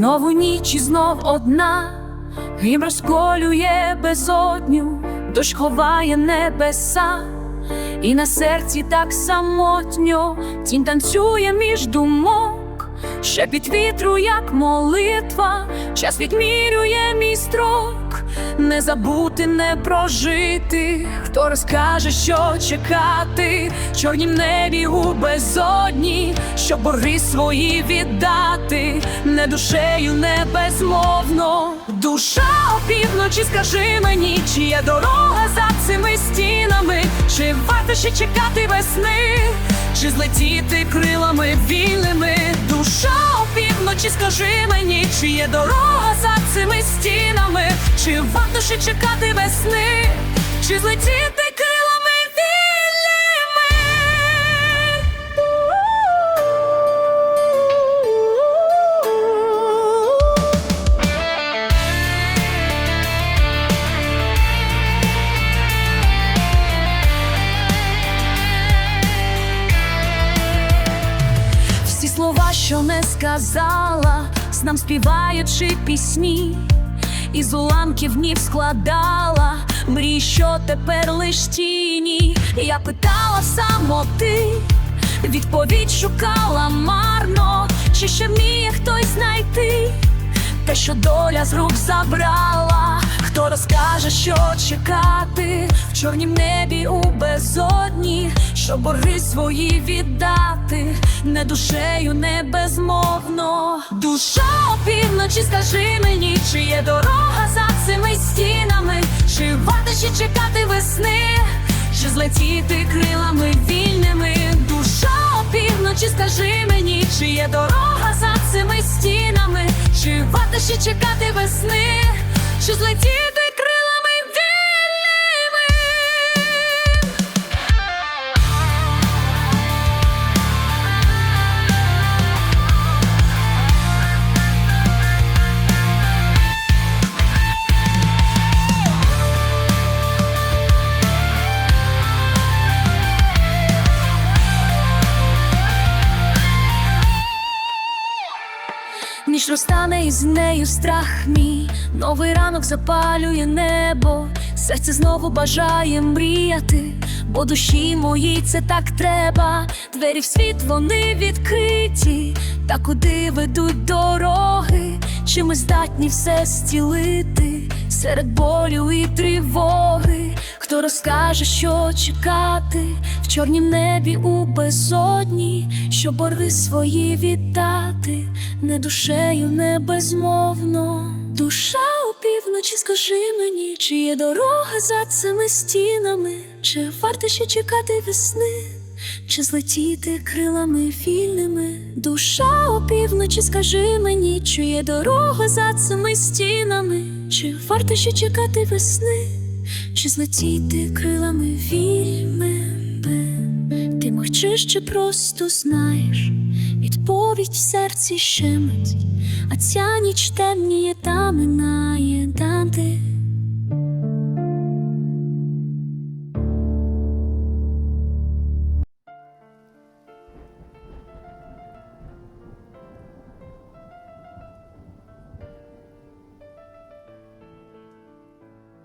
Знову ніч і знов одна, грім розколює безодню, дощ ховає небеса, і на серці так самотньо тінь танцює між думок, ще під вітру, як молитва, час відмірює мій строк, не забути, не прожити, хто розкаже, що чекати, в чорнім небі у безодні, щоб борги свої віддати, не душею, не безмовно. Душа опівночі, скажи мені, чи є дорога за цими стінами, чи варто ще чекати весни, чи злетіти крилами вільними. Скажи мені, чи є дорога за цими стінами, чи варто ще чекати весни, чи злетіти слова, що не сказала, з нам співаючи пісні, із уламків ніг складала мрій, що тепер лиш тіні. Я питала самоти, відповідь шукала марно, чи ще вміє хтось знайти те, що доля з рук забрала, хто розкаже, що чекати в чорнім небі у безодні, що борги свої віддати, не душею, не безмовно. Душа опівночі, скажи мені, чи є дорога за цими стінами, чи варто ще чекати весни, чи злетіти крилами вільними. Душа опівночі, скажи мені, чи є дорога за цими стінами, чи варто ще чекати весни, чи злетіти Ніч розтане і з нею страх мій, новий ранок запалює небо, серце знову бажає мріяти, бо душі моїй це так треба. Двері в світ вони відкриті, та куди ведуть дороги, чи ми здатні все зцілити серед болю і тривоги. Хто розкаже, що чекати в чорнім небі у безодні, що борги свої віддати, не душею, не безмовно. Душа опівночі, скажи мені, чи є дорога за цими стінами, чи варто ще чекати весни, чи злетіти крилами вільними. Душа опівночі, скажи мені, чи є дорога за цими стінами, чи варто ще чекати весни. Чи злетіти крилами вільними? Ти мовчиш чи просто знаєш? Відповідь в серці щемить А ця ніч темніє та минає. Данти